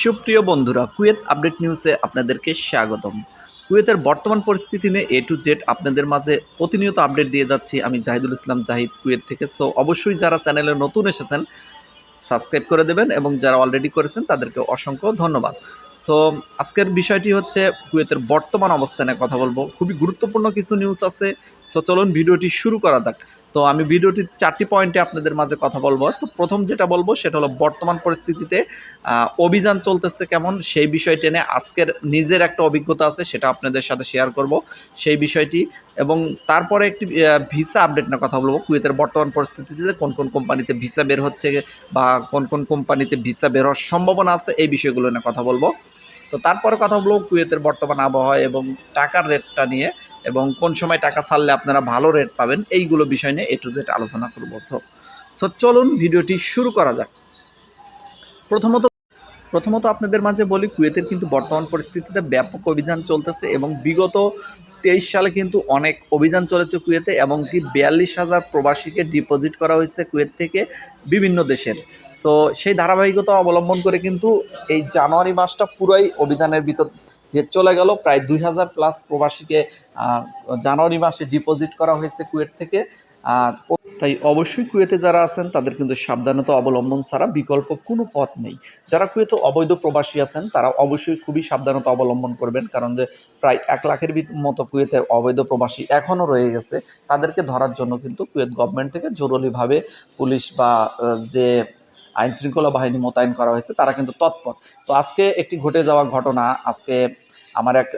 সুপ্রিয় বন্ধুরা, Kuwait update নিউজে আপনাদেরকে স্বাগতম। কুয়েতের বর্তমান পরিস্থিতি নিয়ে এ টু জেড আপনাদের মাঝে প্রতিনিয়ত আপডেট দিয়ে যাচ্ছি। আমি জাহিদুল ইসলাম, জাহিদ কুয়েত থেকে। সো অবশ্যই যারা চ্যানেলে নতুন এসেছেন সাবস্ক্রাইব করে দেবেন এবং যারা অলরেডি করেছেন, তাদেরকে অসংখ্য ধন্যবাদ। সো আজকের বিষয়টি হচ্ছে কুয়েতের বর্তমান অবস্থানে কথা বলব। খুবই গুরুত্বপূর্ণ কিছু নিউজ আছে। সো চলুন ভিডিওটি শুরু করা যাক। তো আমি ভিডিওটির চারটি পয়েন্টে আপনাদের মাঝে কথা বলব। তো প্রথম যেটা বলব, সেটা হলো বর্তমান পরিস্থিতিতে অভিযান চলতেছে কেমন, সেই বিষয় টেনে আজকের নিজের একটা অভিজ্ঞতা আছে, সেটা আপনাদের সাথে শেয়ার করব সেই বিষয়টি। এবং তারপরে একটি ভিসা আপডেট না কথা বলব। কুয়েতের বর্তমান পরিস্থিতিতে কোন কোন কোম্পানিতে ভিসা বের হচ্ছে বা কোন কোন কোম্পানিতে ভিসা বের হওয়ার সম্ভাবনা আছে, এই বিষয়গুলো নিয়ে কথা বলব। তো তারপরে কথা হলো কুয়েতের বর্তমান আবহাওয়া এবং টাকার রেটটা নিয়ে এবং কোন সময় টাকা ছাড়লে আপনারা ভালো রেট পাবেন এইগুলো বিষয় নিয়ে এ টু জেড আলোচনা করব। সো সো চলুন ভিডিওটি শুরু করা যাক। প্রথমত প্রথমত আপনাদের মাঝে বলি, কুয়েতের কিন্তু বর্তমান পরিস্থিতিতে ব্যাপক অভিযান চলতেছে এবং বিগত সালে কিন্তু অনেক অভিযান চলেছে কুয়েতে এবং কি বিয়াল্লিশ হাজার প্রবাসীকে ডিপোজিট করা হয়েছে কুয়েত থেকে বিভিন্ন দেশের। সো সেই ধারাবাহিকতা অবলম্বন করে কিন্তু এই জানুয়ারি মাসটা পুরোই অভিযানের ভিতর চলে গেল। প্রায় দুই হাজার প্লাস প্রবাসীকে জানুয়ারি মাসে ডিপোজিট করা হয়েছে কুয়েত থেকে। আর তাই অবশ্যই কুয়েতে যারা আছেন, তাদের কিন্তু সাবধানতা অবলম্বন ছাড়া বিকল্প কোনো পথ নেই। যারা কুয়েতে অবৈধ প্রবাসী আছেন, তারা অবশ্যই খুবই সাবধানতা অবলম্বন করবেন, কারণ যে প্রায় এক লাখের মতো কুয়েতের অবৈধ প্রবাসী এখনও রয়ে গেছে। তাদেরকে ধরার জন্য কিন্তু কুয়েত গভর্নমেন্ট থেকে জরুরিভাবে পুলিশ বা যে আইন শৃঙ্খলা বাহিনী মোতায়েন করা হয়েছে, তারা কিন্তু তৎপর। তো আজকে একটি ঘটে যাওয়া ঘটনা, আজকে আমার এক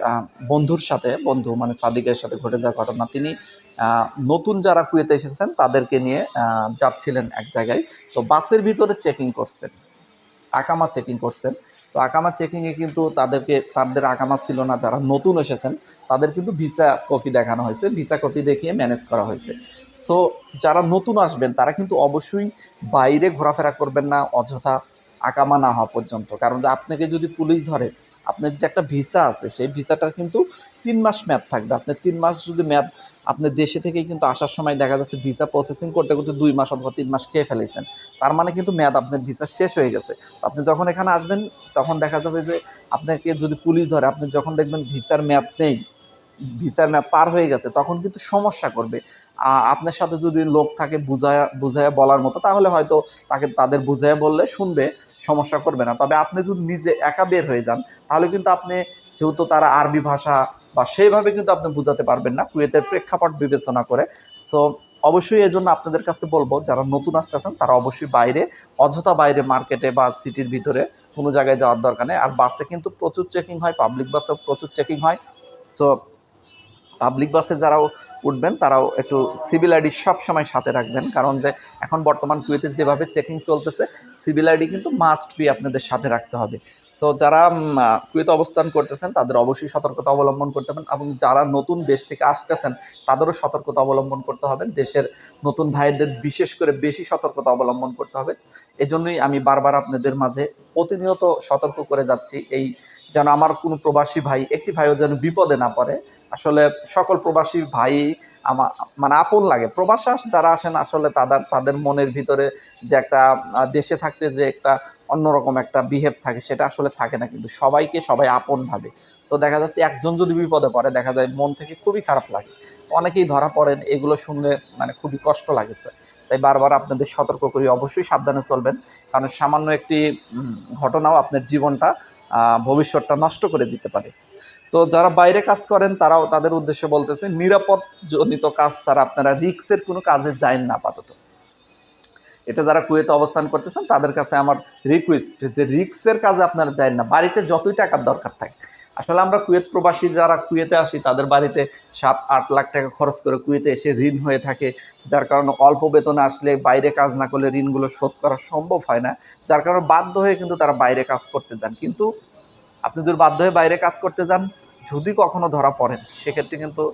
বন্ধুর সাথে, বন্ধু মানে সাদিকের সাথে ঘটে যাওয়া ঘটনা, তিনি নতুন যারা কুয়েতে এসেছেন, তাদেরকে নিয়ে যাচ্ছিলেন এক জায়গায়। তো বাসের ভিতরে চেকিং করছেন। আকামা চেকিং করছেন। তো আকামা চেকিংয়ে কিন্তু তাদেরকে, তাদের আকামা ছিল না, যারা নতুন এসেছেন, তাদের কিন্তু ভিসা কপি দেখানো হয়েছে। ভিসা কপি দেখিয়ে ম্যানেজ করা হয়েছে। সো, যারা নতুন আসবেন, তারা কিন্তু অবশ্যই বাইরে ঘোরাফেরা করবেন না, অযথা আকামা না হওয়া পর্যন্ত। কারণ যে আপনাকে যদি পুলিশ ধরে, আপনার যে একটা ভিসা আছে, সেই ভিসাটার কিন্তু তিন মাস মেয়াদ থাকবে। আপনার তিন মাস যদি মেয়াদ আপনার দেশে থেকেই কিন্তু আসার সময় দেখা যাচ্ছে ভিসা প্রসেসিং করতে করতে দুই মাস অথবা তিন মাস খেয়ে ফেলেছেন। তার মানে কিন্তু মেয়াদ আপনার ভিসা শেষ হয়ে গেছে। আপনি যখন এখানে আসবেন, তখন দেখা যাবে যে আপনাকে যদি পুলিশ ধরে, আপনি যখন দেখবেন ভিসার মেয়াদ নেই ভিসার মেয়াদ পার হয়ে গেছে, তখন কিন্তু সমস্যা করবে। আপনার সাথে যদি লোক থাকে বুঝায়া বুঝায়া বলার মতো, তাহলে হয়তো তাকে, তাদের বুঝায়া বললে শুনবে, সমস্যা করবে না। তবে আপনি যদি নিজে একা বের হয়ে যান, তাহলে কিন্তু আপনি যেহেতু তারা আরবি ভাষা বা সেইভাবে কিন্তু আপনি বোঝাতে পারবেন না, কুয়েতের প্রেক্ষাপট বিবেচনা করে। সো, অবশ্যই এই জন্য আপনাদের কাছে বলব, যারা নতুন আসতেছেন তারা অবশ্যই বাইরে, অযথা বাইরে মার্কেটে বা সিটির ভিতরে কোনো জায়গায় যাওয়ার দরকার নেই। আর বাসে কিন্তু প্রচুর চেকিং হয় পাবলিক বাসেও প্রচুর চেকিং হয়। সো পাবলিক বাসে যারাও উঠবেন, তারাও একটু সিভিল আইডি সবসময় সাথে রাখবেন। কারণ যে এখন বর্তমান কুয়েতে যেভাবে চেকিং চলতেছে সিভিল আইডি কিন্তু মাস্ট বি আপনাদের সাথে রাখতে হবে। সো যারা কুয়েতে অবস্থান করতেছেন, তাদের অবশ্যই সতর্কতা অবলম্বন করতে হবেন এবং যারা নতুন দেশ থেকে আসতেছেন, তাদেরও সতর্কতা অবলম্বন করতে হবে। দেশের নতুন ভাইদের বিশেষ করে বেশি সতর্কতা অবলম্বন করতে হবে। এজন্যই আমি বারবার আপনাদের মাঝে প্রতিনিয়ত সতর্ক করে যাচ্ছি। এই যেন আমার কোনো প্রবাসী ভাই, একটি ভাইও যেন বিপদে না পড়ে আসলে সকল প্রবাসী ভাই আমার মানে আপন লাগে। প্রবাসে আস- যারা আসেন, আসলে তাদের তাদের মনের ভিতরে যে একটা দেশে থাকতে যে একটা অন্যরকম একটা বিহেভ থাকে, সেটা আসলে থাকে না। কিন্তু সবাইকে সবাই আপন ভাবে। সো দেখা যাচ্ছে একজন যদি বিপদে পড়ে, দেখা যায় মন থেকে খুবই খারাপ লাগে। অনেকেই ধরা পড়েন, এগুলো শুনলে মানে খুবই কষ্ট লাগেছে। তাই বারবার আপনাদের সতর্ক করি, অবশ্যই সাবধানে চলবেন। কারণ সামান্য একটি ঘটনাও আপনার জীবনটা ভবিষ্যৎটা নষ্ট করে দিতে পারে। তো যারা বাইরে কাজ করেন, তারাও তাদের উদ্দেশ্যে বলতেছে নিরাপদ জনিত কাজ ছাড়া আপনারা রিক্সের কোনো কাজে যায়েন না আপাতত। এটা যারা কুয়েতে অবস্থান করতেছেন, তাদের কাছে আমার রিকোয়েস্ট যে রিক্সের কাজে আপনারা যায়েন না। বাড়িতে যতই টাকার দরকার থাকে। আসলে আমরা কুয়েত প্রবাসী, যারা কুয়েতে আসি, তাদের বাড়িতে সাত, আট লাখ টাকা খরচ করে কুয়েতে এসে ঋণ হয়ে থাকে, যার কারণে অল্প বেতনে আসলে বাইরে কাজ না করলে ঋণগুলো শোধ করা সম্ভব হয় না। যার কারণে বাধ্য হয়ে কিন্তু তারা বাইরে কাজ করতে যান। কিন্তু আপনি যদি বাধ্য হয়ে বাইরে কাজ করতে যান, যদি কখনো ধরা পড়েন, সেক্ষেত্রে কিন্তু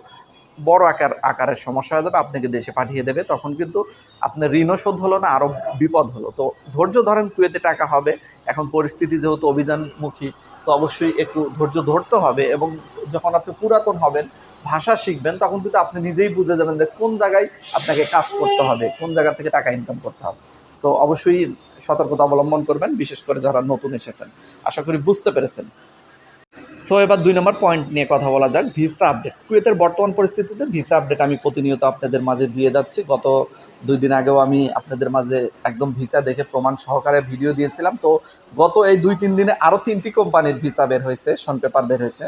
বড় আকার, আকারের সমস্যা হয়ে যাবে। আপনাকে দেশে পাঠিয়ে দেবে। তখন কিন্তু আপনার ঋণও শোধ হলো না, আরও বিপদ হলো। তো ধৈর্য ধরেন কুয়েতে টাকা হবে। এখন পরিস্থিতি যেহেতু অভিযানমুখী তো অবশ্যই একটু ধৈর্য ধরতে হবে এবং যখন আপনি পুরাতন হবেন, ভাষা শিখবেন, তখন কিন্তু আপনি নিজেই বুঝে যাবেন যে কোন জায়গায় আপনাকে কাজ করতে হবে, কোন জায়গা থেকে টাকা ইনকাম করতে হবে। সো অবশ্যই সতর্কতা অবলম্বন করবেন, বিশেষ করে যারা নতুন এসেছেন। আশা করি বুঝতে পেরেছেন। সো এবার দুই নম্বর পয়েন্ট নিয়ে কথা বলা যাক ভিসা আপডেট কুয়েতের বর্তমান পরিস্থিতিতে ভিসা আপডেট আমি প্রতিনিয়ত আপনাদের মাঝে দিয়ে যাচ্ছি। গত দুই দিন আগেও আমি আপনাদের মাঝে একদম ভিসা দেখে প্রমাণ সহকারে ভিডিও দিয়েছিলাম। তো, গত এই দুই, তিন দিনে আরও তিনটি কোম্পানির ভিসা বের হয়েছে শন পেপার বের হয়েছে।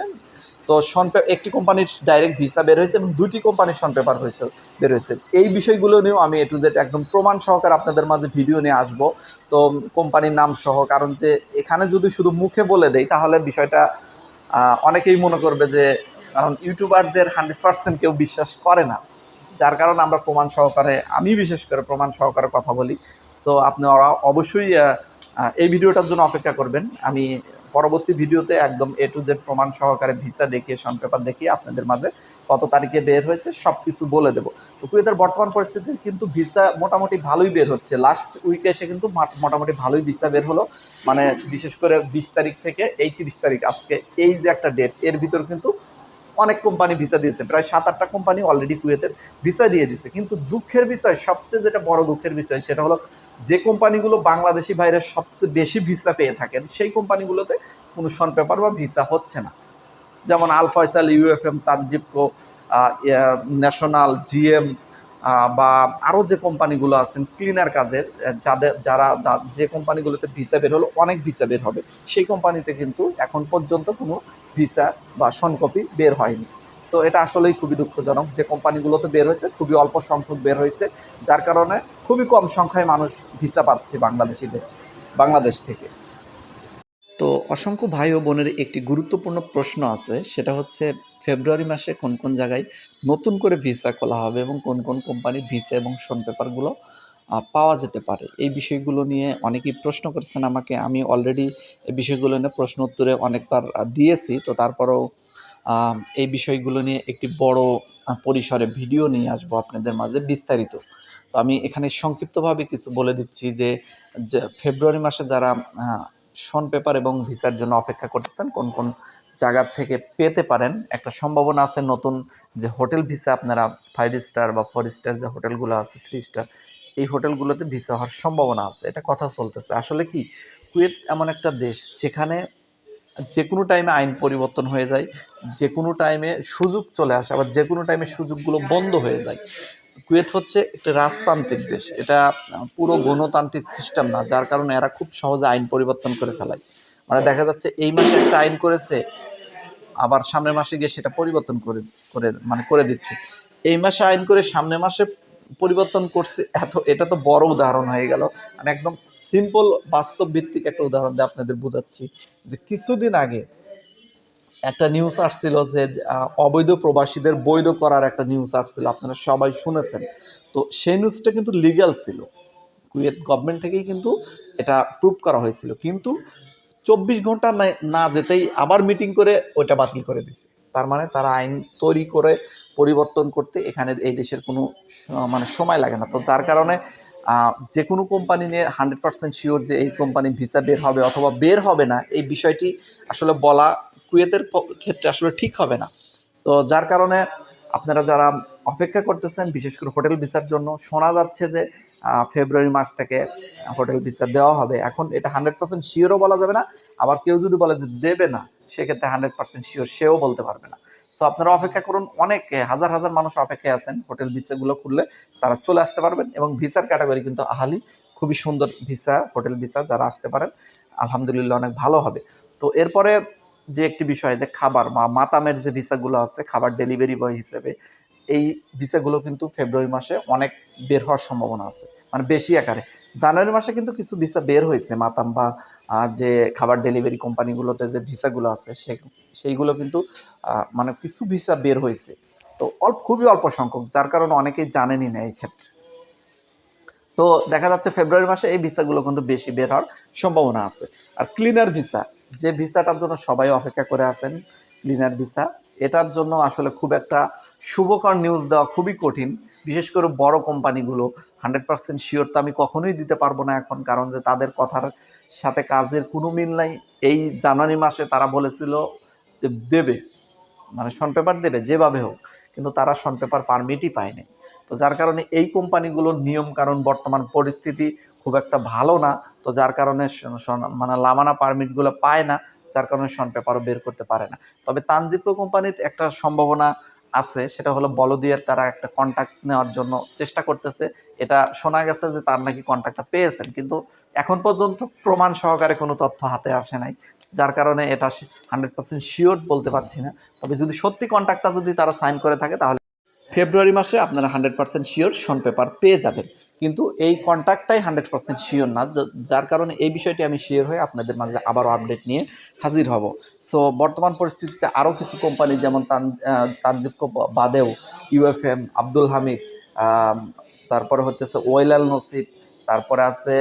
তো শন একটি কোম্পানির ডাইরেক্ট ভিসা বের হয়েছে এবং দুটি কোম্পানির শন পেপার হয়েছে, বের হয়েছে। এই বিষয়গুলো নিয়েও আমি এ টু জেড একদম প্রমাণ সহকারে আপনাদের মাঝে ভিডিও নিয়ে আসব। তো কোম্পানির নাম সহ, কারণ যে এখানে যদি শুধু মুখে বলে দেই, তাহলে বিষয়টা অনেকেই মনে করবে যে, কারণ ইউটিউবারদের হান্ড্রেড পার্সেন্ট কেউ বিশ্বাস করে না। যার কারণে আমরা প্রমাণ সহকারে, আমি বিশেষ করে প্রমাণ সহকারে কথা বলি। সো আপনারা অবশ্যই এই ভিডিওটার জন্য অপেক্ষা করবেন। আমি পরবর্তী ভিডিওতে একদম এ টু জেড প্রমাণ সহকারে ভিসা দেখিয়ে, সন পেপার দেখিয়ে আপনাদের মাঝে কত তারিখে বের হয়েছে সব কিছু বলে দেবো। তো কুয়েতের বর্তমান পরিস্থিতি কিন্তু ভিসা মোটামুটি ভালোই বের হচ্ছে। লাস্ট উইকে এসে কিন্তু মোটামুটি ভালোই ভিসা বের হলো। মানে বিশেষ করে বিশ তারিখ থেকে এই তিরিশ তারিখ আজকে, এই যে একটা ডেট এর ভিতর কিন্তু অনেক কোম্পানি ভিসা দিয়েছে। প্রায় সাত আটটা কোম্পানি অলরেডি কুয়েতের ভিসা দিয়ে দিয়েছে। কিন্তু দুঃখের বিষয়, সবচেয়ে যেটা বড় দুঃখের বিষয়, সেটা হলো যে কোম্পানিগুলো বাংলাদেশি বাইরে সবচেয়ে বেশি ভিসা পেয়ে থাকেন, সেই কোম্পানিগুলোতে কোনো সন পেপার বা ভিসা হচ্ছে না। যেমন আলফয়সাল ইউএফএম তানজিপকো ন্যাশনাল জিএম বা আরও যে কোম্পানিগুলো আছেন ক্লিনার কাজের যাদের, যারা যে কোম্পানিগুলোতে ভিসা বের হলো, অনেক ভিসা বের হবে। সেই কোম্পানিতে কিন্তু এখন পর্যন্ত কোনো ভিসা বা সনকপি বের হয়নি। সো এটা আসলেই খুবই দুঃখজনক যে কোম্পানিগুলোতে বের হয়েছে, খুবই অল্প সংখ্যক বের হয়েছে, যার কারণে খুবই কম সংখ্যায় মানুষ ভিসা পাচ্ছে বাংলাদেশিদের, বাংলাদেশ থেকে। তো অসংখ্য ভাই ও বোনের একটি গুরুত্বপূর্ণ প্রশ্ন আছে, সেটা হচ্ছে ফেব্রুয়ারি মাসে কোন কোন জায়গায় নতুন করে ভিসা খোলা হবে এবং কোন কোন কোম্পানির ভিসা এবং শোন পেপারগুলো পাওয়া যেতে পারে। এই বিষয়গুলো নিয়ে অনেকেই প্রশ্ন করেছেন আমাকে। আমি অলরেডি এই বিষয়গুলো নিয়ে প্রশ্ন উত্তরে অনেকবার দিয়েছি। তো তারপরেও এই বিষয়গুলো নিয়ে একটি বড় পরিসরে ভিডিও নিয়ে আসব আপনাদের মাঝে বিস্তারিত। তো আমি এখানে সংক্ষিপ্তভাবে কিছু বলে দিচ্ছি যে ফেব্রুয়ারি মাসে যারা শন পেপার এবং ভিসার জন্য অপেক্ষা করতেছেন, কোন কোন জায়গা থেকে পেতে পারেন। একটা সম্ভাবনা আছে নতুন যে হোটেল ভিসা আপনারা ফাইভ স্টার বা ফোর স্টার যে হোটেলগুলো আছে থ্রি স্টার এই হোটেলগুলোতে ভিসা হওয়ার সম্ভাবনা আছে। এটা কথা চলতেছে। আসলে কি, কুয়েত এমন একটা দেশ যেখানে যে কোনো টাইমে আইন পরিবর্তন হয়ে যায় যে কোনো টাইমে সুযোগ চলে আসে, আবার যে কোনো টাইমে সুযোগগুলো বন্ধ হয়ে যায়। কুয়েত হচ্ছে একটা রাজতান্ত্রিক দেশ। এটা পুরো গণতান্ত্রিক সিস্টেম না, যার কারণে এরা খুব সহজে আইন পরিবর্তন করে ফেলায়। মানে দেখা যাচ্ছে এই মাসে একটা আইন করেছে, আবার সামনের মাসে গিয়ে সেটা পরিবর্তন করে করে মানে করে দিচ্ছে। এই মাসে আইন করে সামনের মাসে পরিবর্তন করছে, এত, এটা তো বড় উদাহরণ হয়ে গেল। আমি একদম সিম্পল বাস্তব ভিত্তিক একটা উদাহরণ দিয়ে আপনাদের বোঝাচ্ছি যে কিছুদিন আগে একটা নিউজ আসছিল যে অবৈধ প্রবাসীদের বৈধ করার একটা নিউজ আসছিল, আপনারা সবাই শুনেছেন। তো সেই নিউজটা কিন্তু লিগ্যাল ছিল। কুয়েত গভর্নমেন্ট থেকেই কিন্তু এটা প্রুভ করা হয়েছিল। কিন্তু চব্বিশ ঘণ্টা না- যেতেই আবার মিটিং করে ওইটা বাতিল করে দিছে। তার মানে তারা আইন তৈরি করে পরিবর্তন করতে এখানে এই দেশের কোনো মানে সময় লাগে না। তো তার কারণে যে কোনো কোম্পানি নিয়ে হান্ড্রেড পার্সেন্ট শিওর যে এই কোম্পানি ভিসা বের হবে অথবা বের হবে না, এই বিষয়টি আসলে বলা কুয়েতের ক্ষেত্রে আসলে ঠিক হবে না। তো যার কারণে আপনারা যারা অপেক্ষা করতেছেন, বিশেষ করে হোটেল ভিসার জন্য, শোনা যাচ্ছে যে ফেব্রুয়ারি মাস থেকে হোটেল ভিসা দেওয়া হবে। এখন এটা হান্ড্রেড পার্সেন্ট শিওরও বলা যাবে না, আবার কেউ যদি বলে যে দেবে না, সেক্ষেত্রে হান্ড্রেড পার্সেন্ট শিওর সেও বলতে পারবে না। সো আপনারা অপেক্ষা করুন, অনেক হাজার হাজার মানুষ অপেক্ষায় আছেন হোটেল ভিসাগুলো খুললে। তারা চলে আসতে পারবেন এবং ভিসার ক্যাটাগরি কিন্তু আহালি, খুবই সুন্দর ভিসা, হোটেল ভিসা যারা আসতে পারেন, আলহামদুলিল্লাহ অনেক ভালো হবে। তো এরপরে যে একটি বিষয় যে খাবার বা মাতামের যে ভিসাগুলো আছে, খাবার ডেলিভারি বয় হিসেবে এই ভিসাগুলো কিন্তু ফেব্রুয়ারি মাসে অনেক বের হওয়ার সম্ভাবনা আছে। মানে বেশি আকারে। জানুয়ারি মাসে কিন্তু কিছু ভিসা বের হয়েছে। মাতাম বা যে খাবার ডেলিভারি কোম্পানিগুলোতে যে ভিসাগুলো আছে, সে, সেইগুলো কিন্তু মানে কিছু ভিসা বের হয়েছে। তো অল্প, খুবই অল্প সংখ্যক, যার কারণে অনেকেই জানেনই না এই ক্ষেত্রে। তো দেখা যাচ্ছে ফেব্রুয়ারি মাসে এই ভিসাগুলো কিন্তু বেশি বের হওয়ার সম্ভাবনা আছে। আর ক্লিনার ভিসা, যে ভিসাটার জন্য সবাই অপেক্ষা করে আছেন, ক্লিনার ভিসা, এটার জন্য আসলে খুব একটা শুভকর নিউজ দেওয়া খুবই কঠিন। বিশেষ করে বড় কোম্পানিগুলো হান্ড্রেড পার্সেন্ট শিওর তো আমি কখনোই দিতে পারব না এখন, কারণ যে তাদের কথার সাথে কাজের কোনো মিল নাই। এই জানুয়ারি মাসে তারা বলেছিল যে দেবে মানে শন পেপার দেবে, যেভাবে হোক, কিন্তু তারা শন পেপার পারমিটই পায়নি। তো যার কারণে এই কোম্পানিগুলোর নিয়ম কারণ বর্তমান পরিস্থিতি খুব একটা ভালো না। তো যার কারণে মানে লামানা পারমিটগুলো পায় না, যার কারণে শন পেপারও বের করতে পারে না। তবে তানজিপকো কোম্পানির একটা সম্ভাবনা আছে, সেটা হলো বলদিয়ার তারা একটা কন্ট্যাক্ট নেওয়ার জন্য চেষ্টা করতেছে। এটা শোনা গেছে যে তার নাকি কন্ট্যাক্টটা পেয়েছেন, কিন্তু এখন পর্যন্ত প্রমাণ সহকারে কোনো তথ্য হাতে আসে নাই, যার কারণে এটা হান্ড্রেড পার্সেন্ট শিওর বলতে পারছি না। তবে যদি সত্যি কন্ট্যাক্টটা যদি তারা সাইন করে থাকে, তাহলে ফেব্রুয়ারি মাসে আপনারা হান্ড্রেড পার্সেন্ট শিওর শন পেপার পেয়ে যাবেন। কিন্তু এই কন্ট্যাক্টটাই হান্ড্রেড পার্সেন্ট শিওর না যার কারণে এই বিষয়টি আমি শিওর হয়ে আপনাদের মাঝে আবারও আপডেট নিয়ে হাজির হব। সো বর্তমান পরিস্থিতিতে আরও কিছু কোম্পানি যেমন তান আহ, তানজিবকো বাদেও ইউএফএম আব্দুল হামিদ তারপরে হচ্ছে ওয়েলাল নসিব তারপরে আছে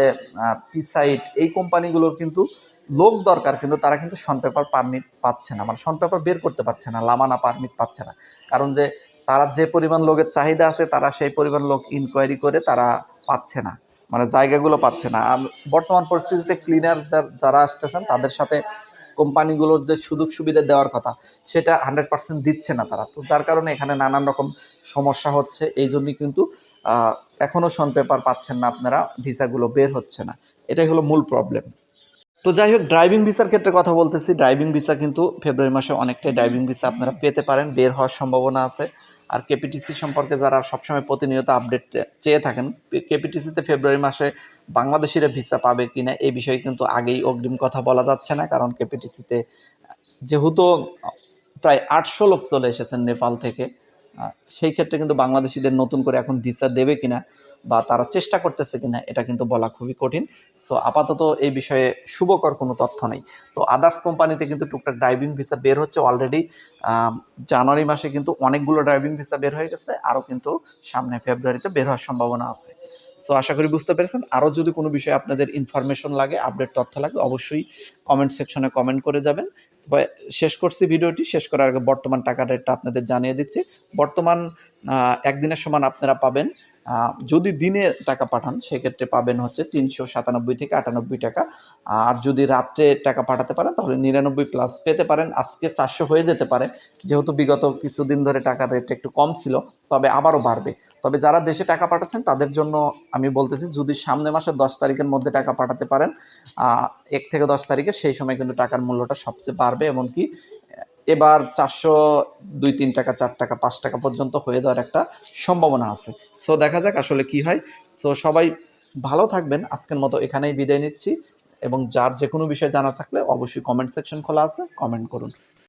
পিসাইট এই কোম্পানিগুলোর কিন্তু লোক দরকার, কিন্তু তারা কিন্তু শন পেপার পারমিট পাচ্ছে না। মানে শন পেপার বের করতে পারছে না, লামানা পারমিট পাচ্ছে না। কারণ যে তারা যে পরিমাণ লোকের চাহিদা আছে, তারা সেই পরিমাণ লোক ইনকোয়ারি করে তারা পাচ্ছে না। মানে জায়গাগুলো পাচ্ছে না। আর বর্তমান পরিস্থিতিতে ক্লিনার যারা আসতেছেন, তাদের সাথে কোম্পানিগুলোর যে সুযোগ সুবিধা দেওয়ার কথা, সেটা হান্ড্রেড পার্সেন্ট দিচ্ছে না তারা। তো যার কারণে এখানে নানান রকম সমস্যা হচ্ছে। এই জন্যই কিন্তু এখনও শন পেপার পাচ্ছেন না আপনারা, ভিসাগুলো বের হচ্ছে না। এটাই হলো মূল প্রবলেম তো যাই হোক ড্রাইভিং ভিসার ক্ষেত্রে কথা বলতেছি। ড্রাইভিং ভিসা কিন্তু ফেব্রুয়ারি মাসে অনেকটাই ড্রাইভিং ভিসা আপনারা পেতে পারেন, বের হওয়ার সম্ভাবনা আছে। আর কেপিটিসি সম্পর্কে যারা সবসময় প্রতিনিয়ত আপডেট চেয়ে থাকেন কেপিটিসিতে ফেব্রুয়ারি মাসে বাংলাদেশিরা ভিসা পাবে কিনা, এই বিষয়ে কিন্তু আগেই অগ্রিম কথা বলা যাচ্ছে না। কারণ কেপিটিসিতে যেহেতু প্রায় আটশো লোক চলে এসেছেন নেপাল থেকে সেই ক্ষেত্রে কিন্তু বাংলাদেশিদের নতুন করে এখন ভিসা দেবে কিনা বা তারা চেষ্টা করতেছে কিনা, এটা কিন্তু বলা খুবই কঠিন। সো আপাতত এই বিষয়ে শুভকর কোনো তথ্য নেই। তো আদার্স কোম্পানিতে কিন্তু টুকটাক ড্রাইভিং ভিসা বের হচ্ছে অলরেডি জানুয়ারি মাসে কিন্তু অনেকগুলো ড্রাইভিং ভিসা বের হয়ে গেছে। আরও কিন্তু সামনে ফেব্রুয়ারিতে বের হওয়ার সম্ভাবনা আছে। সো আশা করি বুঝতে পেরেছেন। আরও যদি কোনো বিষয়ে আপনাদের ইনফরমেশন লাগে আপডেট তথ্য লাগে, অবশ্যই কমেন্ট সেকশনে কমেন্ট করে যাবেন। তবে শেষ করছি ভিডিওটি। শেষ করার আগে বর্তমান টাকা রেটটা আপনাদের জানিয়ে দিচ্ছি। বর্তমান একদিনের সমান আপনারা পাবেন যদি দিনে টাকা পাঠান, সেক্ষেত্রে পাবেন হচ্ছে তিনশো সাতানব্বই থেকে আটানব্বই টাকা। আর যদি রাত্রে টাকা পাঠাতে পারেন, তাহলে নিরানব্বই প্লাস পেতে পারেন। আজকে চারশো হয়ে যেতে পারে। যেহেতু বিগত কিছুদিন ধরে টাকার রেট একটু কম ছিল, তবে আবারও বাড়বে। তবে যারা দেশে টাকা পাঠাচ্ছেন, তাদের জন্য আমি বলতেছি, যদি সামনে মাসের দশ তারিখের মধ্যে টাকা পাঠাতে পারেন এক থেকে দশ তারিখে, সেই সময় কিন্তু টাকার মূল্যটা সবচেয়ে বাড়বে। এমনকি এবার চারশো দুই তিন টাকা, চার টাকা, পাঁচ টাকা পর্যন্ত হয়ে দেওয়ার একটা সম্ভাবনা আছে। সো দেখা যাক আসলে কি হয়। সো সবাই ভালো থাকবেন। আজকের মতো এখানেই বিদায় নিচ্ছি। এবং যার যে কোনো বিষয় জানা থাকলে অবশ্যই কমেন্ট সেকশন খোলা আছে কমেন্ট করুন।